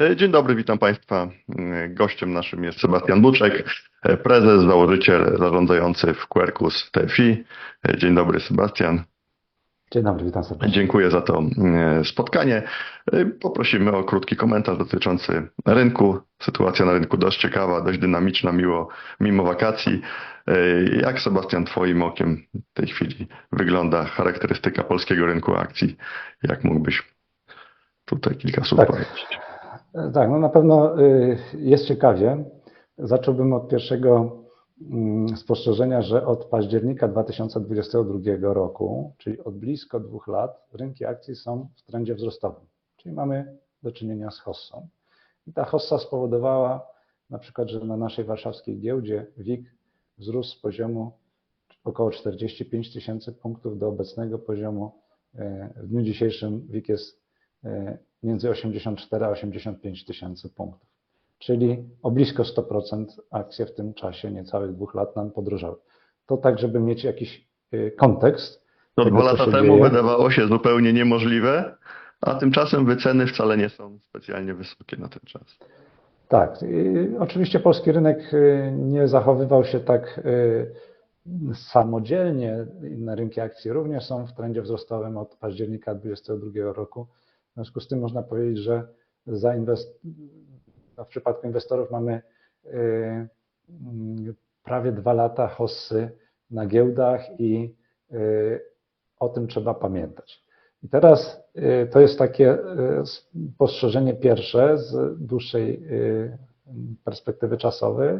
E, Dzień dobry, witam Państwa. E, Gościem naszym jest Sebastian Buczek, e, prezes, założyciel, zarządzający w Quercus TFI. Dzień dobry, Sebastian. Dzień dobry, witam serdecznie. Dziękuję za to spotkanie. Poprosimy o krótki komentarz dotyczący rynku. Sytuacja na rynku dość ciekawa, dość dynamiczna, miło, mimo wakacji. Jak, Sebastian, Twoim okiem w tej chwili wygląda charakterystyka polskiego rynku akcji? Jak mógłbyś tutaj kilka słów Tak. powiedzieć? Tak, no na pewno y, jest ciekawie. Zacząłbym od pierwszego mm, spostrzeżenia, że od października 2022 roku, czyli od blisko dwóch lat, rynki akcji są w trendzie wzrostowym, czyli mamy do czynienia z hossą. I ta hossa spowodowała na przykład, że na naszej warszawskiej giełdzie WIG wzrósł z poziomu około 45 tysięcy punktów do obecnego poziomu. e, W dniu dzisiejszym WIG jest e, między 84 a 85 tysięcy punktów. Czyli o blisko 100% akcje w tym czasie niecałych dwóch lat nam podrożały. To tak, żeby mieć jakiś y, kontekst. To tego, dwa lata temu dzieje. wydawało się zupełnie niemożliwe, a tymczasem wyceny wcale nie są specjalnie wysokie na ten czas. Tak, y, oczywiście polski rynek nie zachowywał się tak samodzielnie. Inne rynki akcji również są w trendzie wzrostowym od października 2022 roku. W związku z tym można powiedzieć, że zainwest... no w przypadku inwestorów mamy y, prawie dwa lata hossy na giełdach i y, o tym trzeba pamiętać. I teraz y, to jest takie spostrzeżenie pierwsze z dłuższej perspektywy czasowej.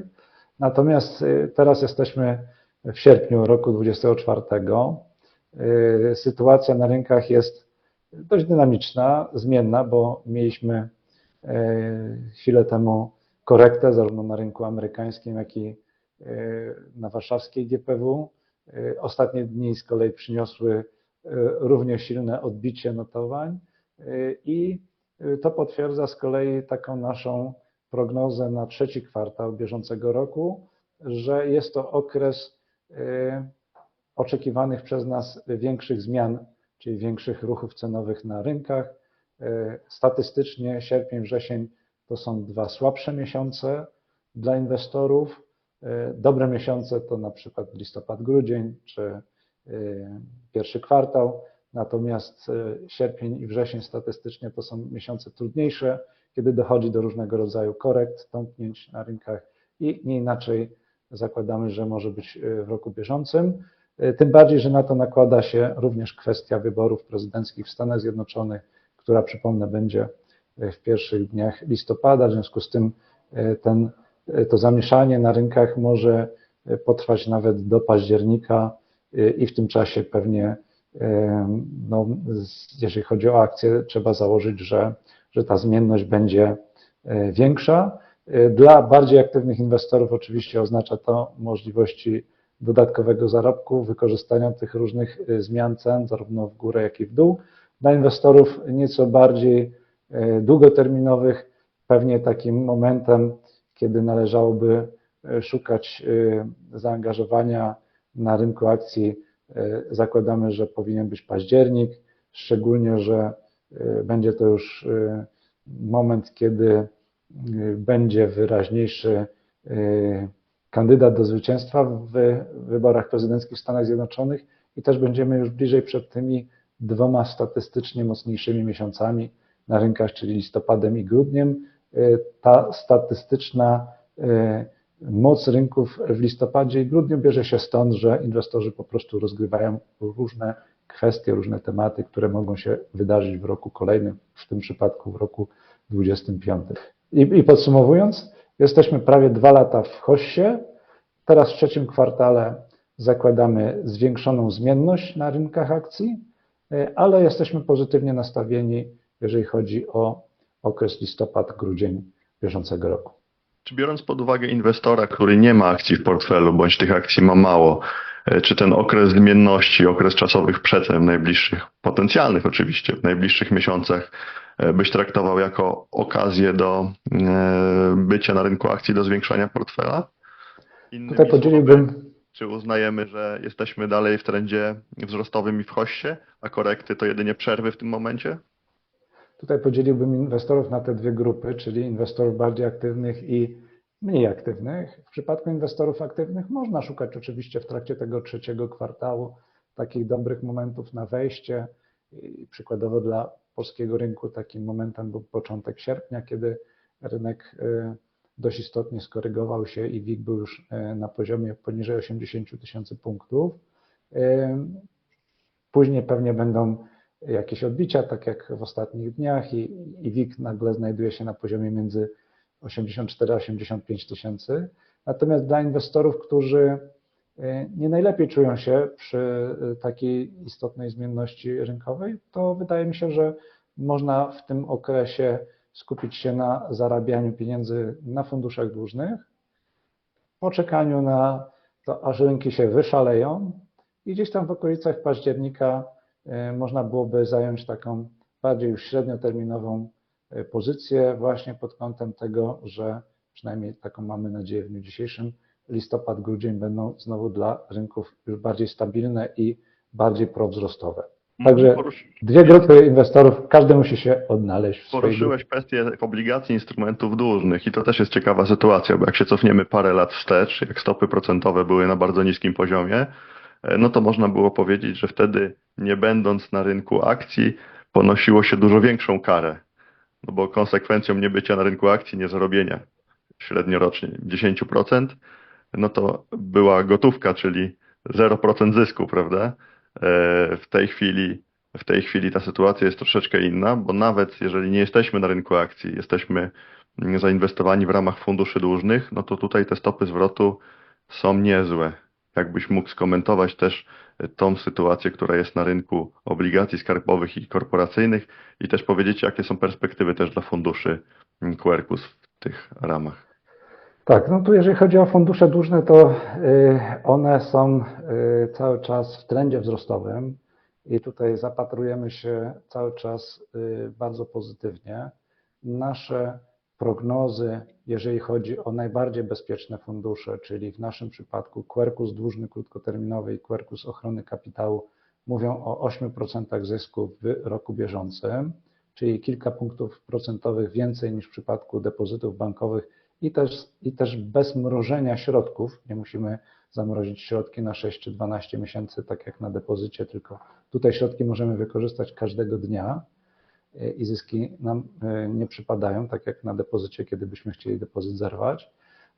Natomiast teraz jesteśmy w sierpniu roku 2024. Y, Sytuacja na rynkach jest dość dynamiczna, zmienna, bo mieliśmy y, chwilę temu korektę zarówno na rynku amerykańskim, jak i y, na warszawskiej GPW. Y, Ostatnie dni z kolei przyniosły równie silne odbicie notowań i to potwierdza z kolei taką naszą prognozę na trzeci kwartał bieżącego roku, że jest to okres oczekiwanych przez nas większych zmian, czyli większych ruchów cenowych na rynkach. Y, Statystycznie sierpień, wrzesień to są dwa słabsze miesiące dla inwestorów. Y, Dobre miesiące to na przykład listopad, grudzień czy y, pierwszy kwartał, natomiast sierpień i wrzesień statystycznie to są miesiące trudniejsze, kiedy dochodzi do różnego rodzaju korekt, tąpnięć na rynkach i nie inaczej zakładamy, że może być w roku bieżącym. Y, Tym bardziej, że na to nakłada się również kwestia wyborów prezydenckich w Stanach Zjednoczonych, która przypomnę będzie y, w pierwszych dniach listopada. W związku z tym y, ten, to zamieszanie na rynkach może potrwać nawet do października i w tym czasie pewnie, no, jeżeli chodzi o akcje, trzeba założyć, że, że ta zmienność będzie większa. Dla bardziej aktywnych inwestorów oczywiście oznacza to możliwości dodatkowego zarobku, wykorzystania tych różnych y, zmian cen, zarówno w górę, jak i w dół. Dla inwestorów nieco bardziej y, długoterminowych, pewnie takim momentem, kiedy należałoby y, szukać zaangażowania na rynku akcji, zakładamy, że powinien być październik, szczególnie, że będzie to już moment, kiedy będzie wyraźniejszy kandydat do zwycięstwa w wyborach prezydenckich w Stanach Zjednoczonych i też będziemy już bliżej przed tymi dwoma statystycznie mocniejszymi miesiącami na rynkach, czyli listopadem i grudniem. Y, Ta statystyczna y, moc rynków w listopadzie i grudniu bierze się stąd, że inwestorzy po prostu rozgrywają różne kwestie, różne tematy, które mogą się wydarzyć w roku kolejnym, w tym przypadku w roku 2025. I, i podsumowując, jesteśmy prawie dwa lata w hoście. Teraz w trzecim kwartale zakładamy zwiększoną zmienność na rynkach akcji, y, ale jesteśmy pozytywnie nastawieni, jeżeli chodzi o okres listopad-grudzień bieżącego roku. Czy biorąc pod uwagę inwestora, który nie ma akcji w portfelu, bądź tych akcji ma mało, czy ten okres zmienności, okres czasowych przecen w najbliższych, potencjalnych oczywiście, w najbliższych miesiącach e, byś traktował jako okazję do e, bycia na rynku akcji, do zwiększania portfela? Innymi Tutaj podzieliłbym Czy uznajemy, że jesteśmy dalej w trendzie wzrostowym i w hoście, a korekty to jedynie przerwy w tym momencie? tutaj podzieliłbym inwestorów na te dwie grupy, czyli inwestorów bardziej aktywnych i mniej aktywnych. W przypadku inwestorów aktywnych można szukać oczywiście w trakcie tego trzeciego kwartału takich dobrych momentów na wejście. I przykładowo dla polskiego rynku takim momentem był początek sierpnia, kiedy rynek y, dość istotnie skorygował się i WIG był już y, na poziomie poniżej 80 tysięcy punktów. Y, Później pewnie będą jakieś odbicia, tak jak w ostatnich dniach, i, i WIG nagle znajduje się na poziomie między 84 a 85 tysięcy. Natomiast dla inwestorów, którzy e, nie najlepiej czują się przy e, takiej istotnej zmienności rynkowej, to wydaje mi się, że można w tym okresie skupić się na zarabianiu pieniędzy na funduszach dłużnych, po czekaniu na to, aż rynki się wyszaleją i gdzieś tam w okolicach października e, można byłoby zająć taką bardziej już średnioterminową pozycję właśnie pod kątem tego, że przynajmniej taką mamy nadzieję w dniu dzisiejszym, listopad, grudzień będą znowu dla rynków już bardziej stabilne i bardziej prowzrostowe. Także Porusz- dwie grupy inwestorów, każdy musi się odnaleźć w. Poruszyłeś kwestię obligacji instrumentów dłużnych i to też jest ciekawa sytuacja, bo jak się cofniemy parę lat wstecz, jak stopy procentowe były na bardzo niskim poziomie, e, no to można było powiedzieć, że wtedy nie będąc na rynku akcji ponosiło się dużo większą karę, no bo konsekwencją niebycia na rynku akcji, niezarobienia średniorocznie 10%, no to była gotówka, czyli 0% zysku, prawda? E, W tej chwili w tej chwili ta sytuacja jest troszeczkę inna, bo nawet jeżeli nie jesteśmy na rynku akcji, jesteśmy zainwestowani w ramach funduszy dłużnych, no to tutaj te stopy zwrotu są niezłe. Jakbyś mógł skomentować też tą sytuację, która jest na rynku obligacji skarbowych i korporacyjnych i też powiedzieć, jakie są perspektywy też dla funduszy Quercus w tych ramach. Tak, no tu jeżeli chodzi o fundusze dłużne, to y, one są y, cały czas w trendzie wzrostowym i tutaj zapatrujemy się cały czas y, bardzo pozytywnie. Nasze prognozy, jeżeli chodzi o najbardziej bezpieczne fundusze, czyli w naszym przypadku Quercus dłużny krótkoterminowy i Quercus ochrony kapitału, mówią o 8% zysku w roku bieżącym, czyli kilka punktów procentowych więcej niż w przypadku depozytów bankowych i też, i też bez mrożenia środków. Nie musimy zamrozić środki na 6 czy 12 miesięcy, tak jak na depozycie, tylko tutaj środki możemy wykorzystać każdego dnia i zyski nam e, nie przypadają, tak jak na depozycie, kiedy byśmy chcieli depozyt zerwać.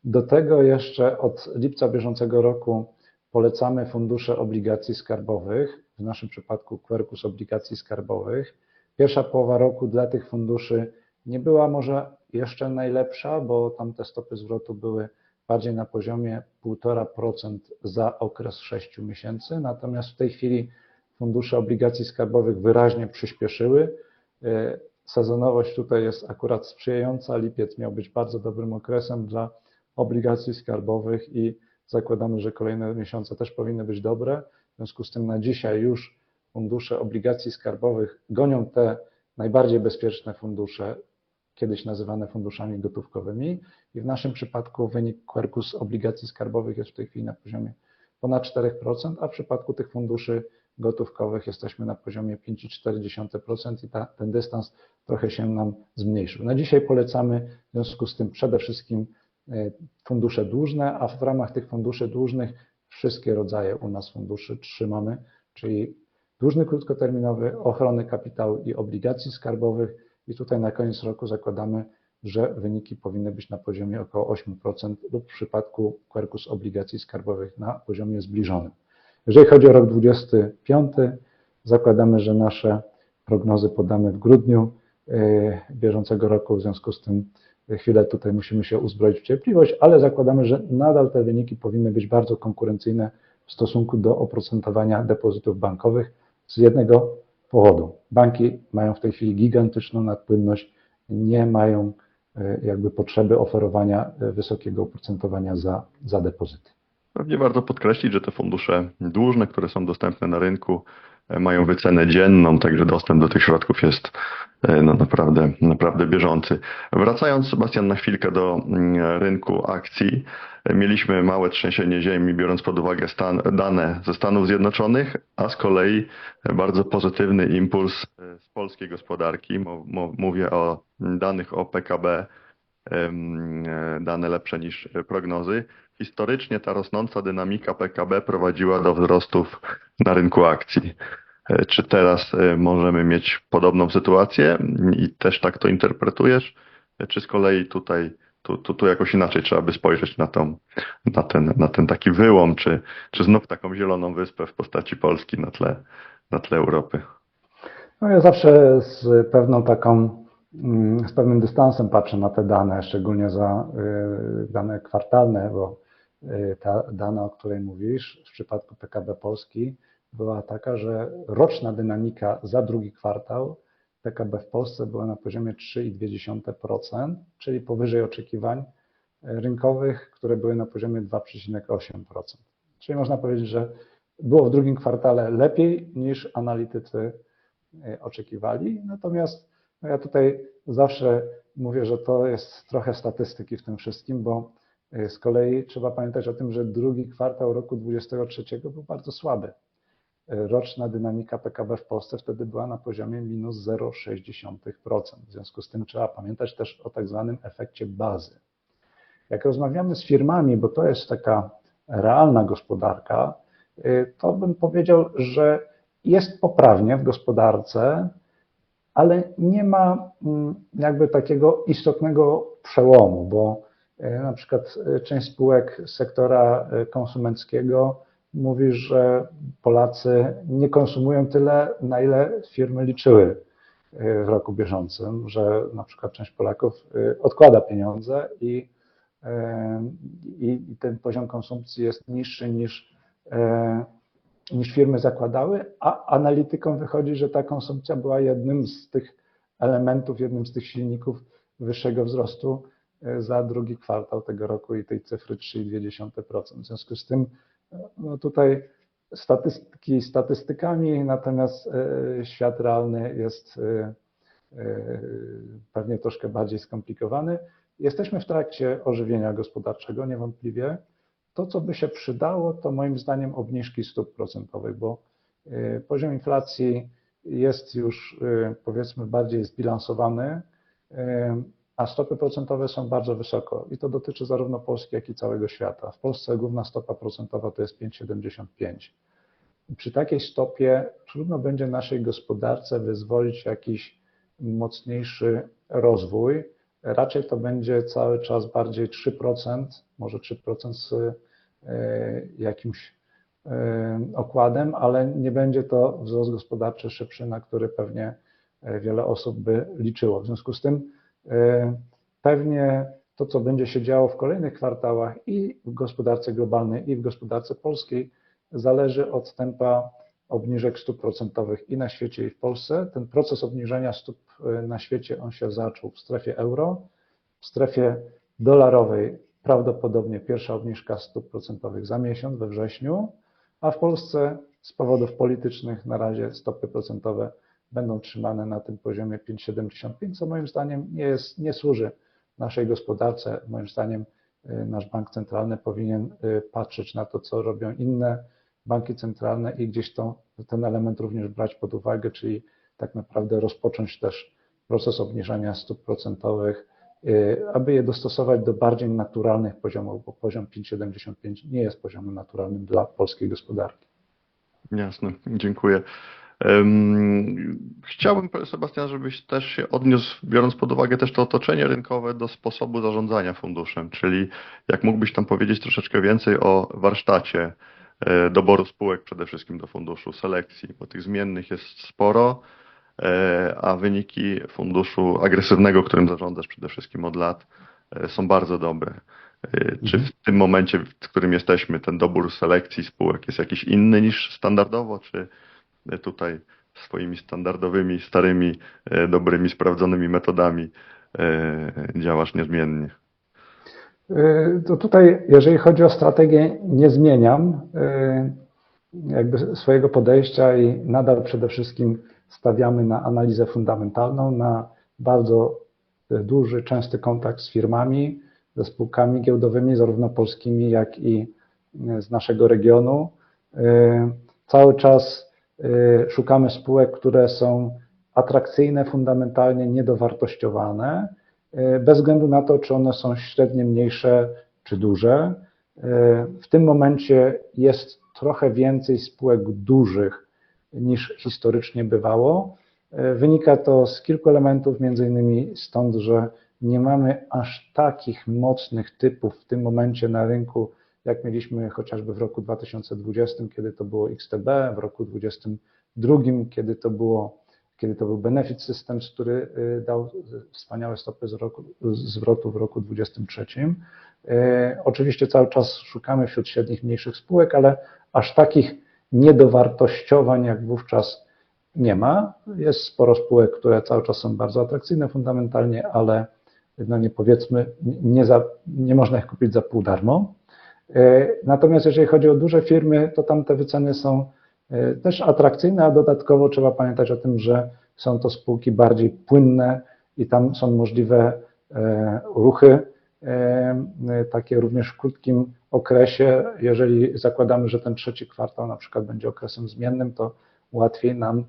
Do tego jeszcze od lipca bieżącego roku polecamy fundusze obligacji skarbowych, w naszym przypadku Quercus obligacji skarbowych. Pierwsza połowa roku dla tych funduszy nie była może jeszcze najlepsza, bo tam te stopy zwrotu były bardziej na poziomie 1,5% za okres 6 miesięcy, natomiast w tej chwili fundusze obligacji skarbowych wyraźnie przyspieszyły. E, Sezonowość tutaj jest akurat sprzyjająca. Lipiec miał być bardzo dobrym okresem dla obligacji skarbowych i zakładamy, że kolejne miesiące też powinny być dobre. W związku z tym na dzisiaj już fundusze obligacji skarbowych gonią te najbardziej bezpieczne fundusze, kiedyś nazywane funduszami gotówkowymi i w naszym przypadku wynik Quercus obligacji skarbowych jest w tej chwili na poziomie ponad 4%, a w przypadku tych funduszy gotówkowych jesteśmy na poziomie 5,4% i ta, ten dystans trochę się nam zmniejszył. Na dzisiaj polecamy w związku z tym przede wszystkim e, fundusze dłużne, a w ramach tych funduszy dłużnych wszystkie rodzaje u nas funduszy trzymamy, czyli dłużny krótkoterminowy, ochrony kapitału i obligacji skarbowych i tutaj na koniec roku zakładamy, że wyniki powinny być na poziomie około 8% lub w przypadku Quercus obligacji skarbowych na poziomie zbliżonym. Jeżeli chodzi o rok 2025, zakładamy, że nasze prognozy podamy w grudniu e, bieżącego roku, w związku z tym chwilę tutaj musimy się uzbroić w cierpliwość, ale zakładamy, że nadal te wyniki powinny być bardzo konkurencyjne w stosunku do oprocentowania depozytów bankowych z jednego powodu. Banki mają w tej chwili gigantyczną nadpłynność, nie mają e, jakby potrzeby oferowania e, wysokiego oprocentowania za, za depozyty. Pewnie warto podkreślić, że te fundusze dłużne, które są dostępne na rynku, e, mają wycenę dzienną, także dostęp do tych środków jest e, no, naprawdę, naprawdę bieżący. Wracając, Sebastian, na chwilkę do mm, rynku akcji, mieliśmy małe trzęsienie ziemi, biorąc pod uwagę stan, dane ze Stanów Zjednoczonych, a z kolei bardzo pozytywny impuls z polskiej gospodarki. Mówię o danych o PKB, dane lepsze niż prognozy. Historycznie ta rosnąca dynamika PKB prowadziła do wzrostów na rynku akcji. Czy teraz możemy mieć podobną sytuację i też tak to interpretujesz? Czy z kolei tutaj tu, tu, tu jakoś inaczej trzeba by spojrzeć na, tą, na, ten, na ten taki wyłom, czy, czy znów taką zieloną wyspę w postaci Polski na tle, na tle Europy? No ja zawsze z pewną taką, z pewnym dystansem patrzę na te dane, szczególnie za dane kwartalne, bo ta dana, o której mówisz, w przypadku PKB Polski była taka, że roczna dynamika za drugi kwartał PKB w Polsce była na poziomie 3,2%, czyli powyżej oczekiwań rynkowych, które były na poziomie 2,8%. Czyli można powiedzieć, że było w drugim kwartale lepiej niż analitycy e, oczekiwali. Natomiast no ja tutaj zawsze mówię, że to jest trochę statystyki w tym wszystkim, bo z kolei trzeba pamiętać o tym, że drugi kwartał roku 2023 był bardzo słaby roczna dynamika PKB w Polsce wtedy była na poziomie minus 0,6%. W związku z tym trzeba pamiętać też o tak zwanym efekcie bazy. Jak rozmawiamy z firmami, bo to jest taka realna gospodarka, y, to bym powiedział, że jest poprawnie w gospodarce, ale nie ma mm, jakby takiego istotnego przełomu, bo y, na przykład y, część spółek sektora konsumenckiego mówi, że Polacy nie konsumują tyle, na ile firmy liczyły w roku bieżącym, że na przykład część Polaków odkłada pieniądze i, i ten poziom konsumpcji jest niższy niż, niż firmy zakładały, a analitykom wychodzi, że ta konsumpcja była jednym z tych elementów, jednym z tych silników wyższego wzrostu za drugi kwartał tego roku i tej cyfry 3,2%. W związku z tym no tutaj statystyki statystykami, natomiast e, świat realny jest e, e, pewnie troszkę bardziej skomplikowany. Jesteśmy w trakcie ożywienia gospodarczego, niewątpliwie. To, co by się przydało, to moim zdaniem obniżki stóp procentowych, bo poziom inflacji jest już powiedzmy bardziej zbilansowany a stopy procentowe są bardzo wysoko i to dotyczy zarówno Polski, jak i całego świata. W Polsce główna stopa procentowa to jest 5,75. Przy takiej stopie trudno będzie naszej gospodarce wyzwolić jakiś mocniejszy rozwój. Raczej to będzie cały czas bardziej 3%, może 3% z e, jakimś e, okładem, ale nie będzie to wzrost gospodarczy szybszy, na który pewnie e, wiele osób by liczyło. W związku z tym pewnie to, co będzie się działo w kolejnych kwartałach i w gospodarce globalnej, i w gospodarce polskiej, zależy od tempa obniżek stóp procentowych i na świecie, i w Polsce. Ten proces obniżenia stóp e, na świecie, on się zaczął w strefie euro, w strefie dolarowej prawdopodobnie pierwsza obniżka stóp procentowych za miesiąc, we wrześniu, a w Polsce z powodów politycznych na razie stopy procentowe będą trzymane na tym poziomie 5,75, co moim zdaniem nie, jest, nie służy naszej gospodarce. Moim zdaniem y, nasz bank centralny powinien y, patrzeć na to, co robią inne banki centralne i gdzieś to, ten element również brać pod uwagę, czyli tak naprawdę rozpocząć też proces obniżania stóp procentowych, y, aby je dostosować do bardziej naturalnych poziomów, bo poziom 5,75 nie jest poziomem naturalnym dla polskiej gospodarki. Jasne, dziękuję. Chciałbym, Sebastian, żebyś też się odniósł, biorąc pod uwagę też to otoczenie rynkowe, do sposobu zarządzania funduszem, czyli jak mógłbyś tam powiedzieć troszeczkę więcej o warsztacie e, doboru spółek przede wszystkim do funduszu, selekcji, bo tych zmiennych jest sporo, e, a wyniki funduszu agresywnego, którym zarządzasz przede wszystkim od lat, e, są bardzo dobre. Czy w tym momencie, w którym jesteśmy, ten dobór selekcji spółek jest jakiś inny niż standardowo, czy tutaj swoimi standardowymi, starymi, e, dobrymi, sprawdzonymi metodami e, działasz niezmiennie? E, to tutaj, jeżeli chodzi o strategię, nie zmieniam jakby swojego podejścia i nadal przede wszystkim stawiamy na analizę fundamentalną, na bardzo duży, częsty kontakt z firmami, ze spółkami giełdowymi, zarówno polskimi, jak i z naszego regionu. Cały czas szukamy spółek, które są atrakcyjne, fundamentalnie niedowartościowane, bez względu na to, czy one są średnie, mniejsze czy duże. W tym momencie jest trochę więcej spółek dużych niż historycznie bywało. Wynika to z kilku elementów, między innymi stąd, że nie mamy aż takich mocnych typów w tym momencie na rynku, jak mieliśmy chociażby w roku 2020, kiedy to było XTB, w roku 2022, kiedy to było kiedy to był Benefit Systems, który y, dał wspaniałe stopy zwrotu w roku 2023. Y, oczywiście cały czas szukamy wśród średnich, mniejszych spółek, ale aż takich niedowartościowań jak wówczas nie ma. Jest sporo spółek, które cały czas są bardzo atrakcyjne fundamentalnie, ale no nie powiedzmy, nie, za, nie można ich kupić za pół darmo. Y, natomiast jeżeli chodzi o duże firmy, to tam te wyceny są E, też atrakcyjne, a dodatkowo trzeba pamiętać o tym, że są to spółki bardziej płynne i tam są możliwe e, ruchy, e, takie również w krótkim okresie. Jeżeli zakładamy, że ten trzeci kwartał na przykład będzie okresem zmiennym, to łatwiej nam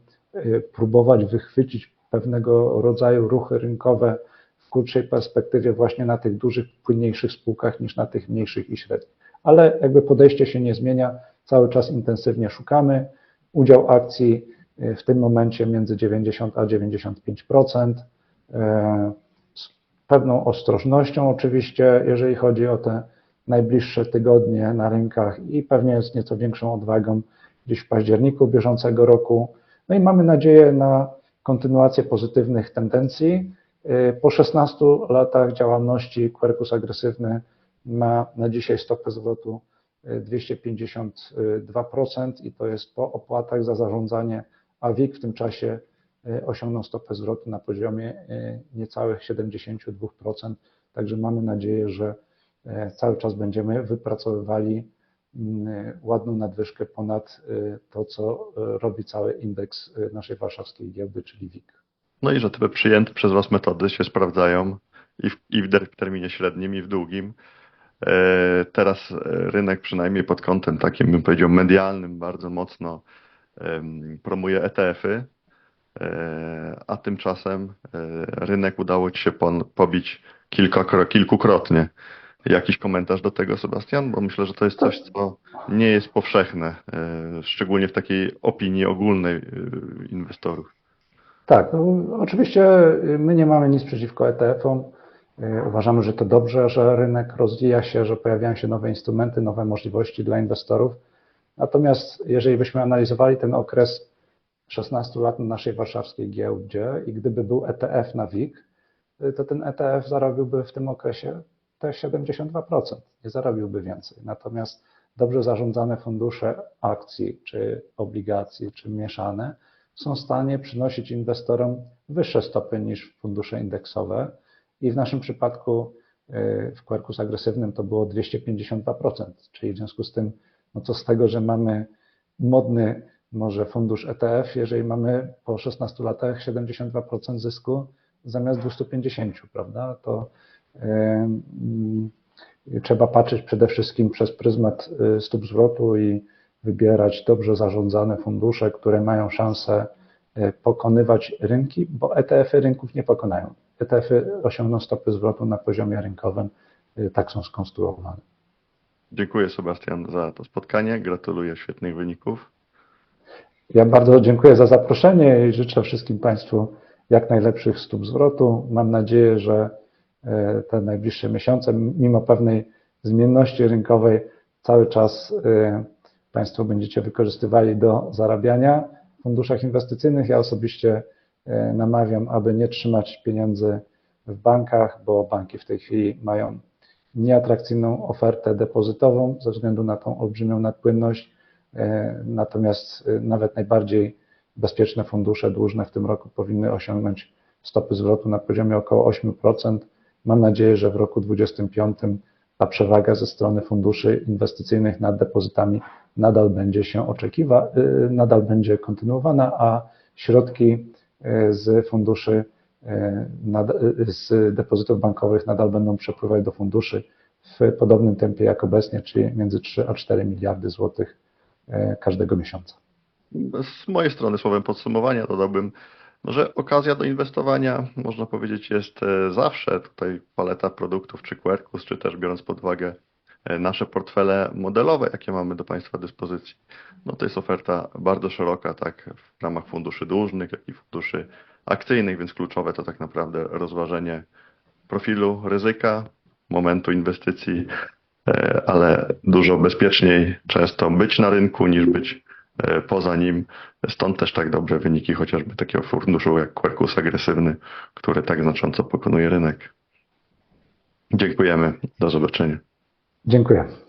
próbować wychwycić pewnego rodzaju ruchy rynkowe w krótszej perspektywie właśnie na tych dużych, płynniejszych spółkach niż na tych mniejszych i średnich. Ale jakby podejście się nie zmienia, Cały czas intensywnie szukamy. Udział akcji y, w tym momencie między 90 a 95%. Y, z pewną ostrożnością oczywiście, jeżeli chodzi o te najbliższe tygodnie na rynkach i pewnie z nieco większą odwagą gdzieś w październiku bieżącego roku. No i mamy nadzieję na kontynuację pozytywnych tendencji. Y, po 16 latach działalności Quercus agresywny ma na dzisiaj stopę zwrotu 252% i to jest po opłatach za zarządzanie, a WIG w tym czasie e, osiągnął stopę zwrotu na poziomie e, niecałych 72%. Także mamy nadzieję, że e, cały czas będziemy wypracowywali mm, ładną nadwyżkę ponad to, co robi cały indeks naszej warszawskiej giełdy, czyli WIG. No i że te przyjęte przez Was metody się sprawdzają i w, i w terminie średnim, i w długim. E, teraz e, rynek, przynajmniej pod kątem takim, bym powiedział, medialnym, bardzo mocno promuje ETF-y, e, a tymczasem rynek udało Ci się pobić kilkukrotnie. Jakiś komentarz do tego, Sebastian? Bo myślę, że to jest coś, co nie jest powszechne, szczególnie w takiej opinii ogólnej inwestorów. Tak, no, oczywiście my nie mamy nic przeciwko ETF-om. E, uważamy, że to dobrze, że rynek rozwija się, że pojawiają się nowe instrumenty, nowe możliwości dla inwestorów. Natomiast jeżeli byśmy analizowali ten okres 16 lat na naszej warszawskiej giełdzie i gdyby był ETF na WIG, e, to ten ETF zarobiłby w tym okresie te 72%, nie zarobiłby więcej. Natomiast dobrze zarządzane fundusze akcji, czy obligacji, czy mieszane są w stanie przynosić inwestorom wyższe stopy niż fundusze indeksowe i w naszym przypadku e, w Quarkus agresywnym to było 252%, czyli w związku z tym, no co z tego, że mamy modny może fundusz ETF, jeżeli mamy po 16 latach 72% zysku zamiast 250, prawda? To yy, trzeba patrzeć przede wszystkim przez pryzmat e, stóp zwrotu i wybierać dobrze zarządzane fundusze, które mają szansę pokonywać rynki, bo ETF-y rynków nie pokonają. ETF-y osiągną stopy zwrotu na poziomie rynkowym. Y, tak są skonstruowane. Dziękuję Sebastian za to spotkanie. Gratuluję świetnych wyników. Ja bardzo dziękuję za zaproszenie i życzę wszystkim Państwu jak najlepszych stóp zwrotu. Mam nadzieję, że y, te najbliższe miesiące, mimo pewnej zmienności rynkowej, cały czas y, Państwo będziecie wykorzystywali do zarabiania w funduszach inwestycyjnych. Ja osobiście namawiam, aby nie trzymać pieniędzy w bankach, bo banki w tej chwili mają nieatrakcyjną ofertę depozytową ze względu na tą olbrzymią nadpłynność. E, natomiast e, nawet najbardziej bezpieczne fundusze dłużne w tym roku powinny osiągnąć stopy zwrotu na poziomie około 8%. Mam nadzieję, że w roku 2025 ta przewaga ze strony funduszy inwestycyjnych nad depozytami nadal będzie się oczekiwa, nadal będzie kontynuowana, a środki z funduszy e, nad- z depozytów bankowych nadal będą przepływać do funduszy w podobnym tempie jak obecnie, czyli między 3 a 4 miliardy złotych e, każdego miesiąca. Z mojej strony słowem podsumowania dodałbym, że okazja do inwestowania, można powiedzieć, jest e, zawsze. Tutaj paleta produktów, czy Quercus, czy też biorąc pod uwagę e, nasze portfele modelowe, jakie mamy do Państwa dyspozycji. No to jest oferta bardzo szeroka, tak w ramach funduszy dłużnych, jak i funduszy akcyjnych, więc kluczowe to tak naprawdę rozważenie profilu ryzyka, momentu inwestycji, e, ale dużo bezpieczniej często być na rynku niż być e, poza nim. Stąd też tak dobre wyniki chociażby takiego funduszu jak Quercus agresywny, który tak znacząco pokonuje rynek. Dziękujemy. Do zobaczenia. Dziękuję.